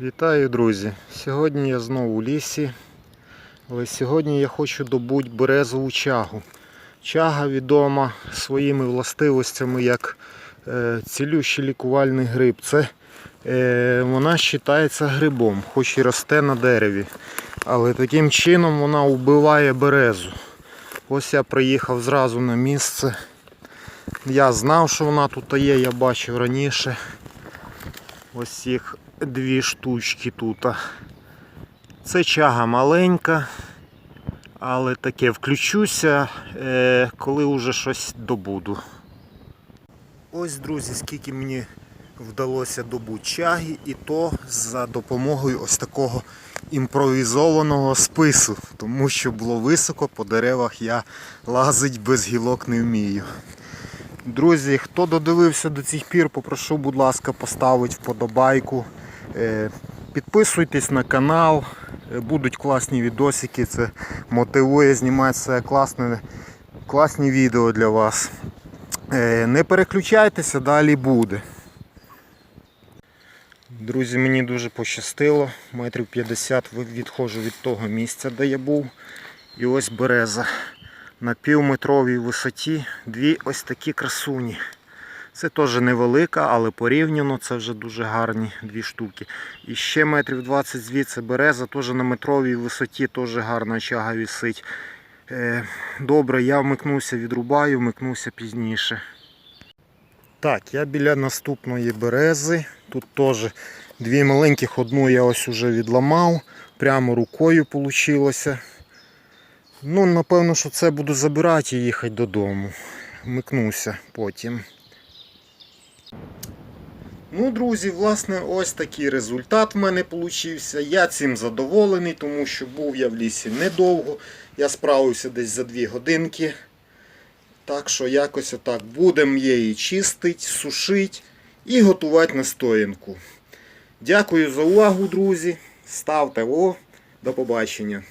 Вітаю, друзі! Сьогодні я знову у лісі, але сьогодні я хочу добути березову чагу. Чага відома своїми властивостями як е, цілющий лікувальний гриб. Це е, вона вважається грибом, хоч і росте на дереві. Але таким чином вона вбиває березу. Ось я приїхав зразу на місце. Я знав, що вона тут є, я бачив раніше. Ось їх дві штучки тут. Це чага маленька, але таке включуся, е, коли вже щось добуду. Ось, друзі, скільки мені вдалося добути чаги, і то за допомогою ось такого імпровізованого спису, тому що було високо, по деревах я лазить без гілок не вмію. Друзі, хто додивився до цих пір, попрошу, будь ласка, поставити вподобайку. Е, Підписуйтесь на канал, е, будуть класні відосики, це мотивує знімати класне, класні відео для вас. Е, Не переключайтеся, далі буде. Друзі, мені дуже пощастило. Метрів 50 відходжу від того місця, де я був. І ось береза на півметровій висоті дві ось такі красуні. Це теж невелика, але порівняно це вже дуже гарні дві штуки. І ще метрів 20 звідси береза, теж на метровій висоті, теж гарна чага висить. Е, Добре, я вмикнуся, відрубаю, вмикнуся пізніше. Так, я біля наступної берези. Тут теж дві маленьких, одну я ось уже відламав. Прямо рукою вийшло. Ну, напевно, що це буду забирати і їхати додому. Вмикнуся потім. Ну, друзі, власне, ось такий результат в мене вийшов. Я цим задоволений, тому що був я в лісі недовго. Я справився десь за 2 годинки. Так що якось отак будемо її чистити, сушити і готувати настоянку. Дякую за увагу, друзі. Ставте о. До побачення.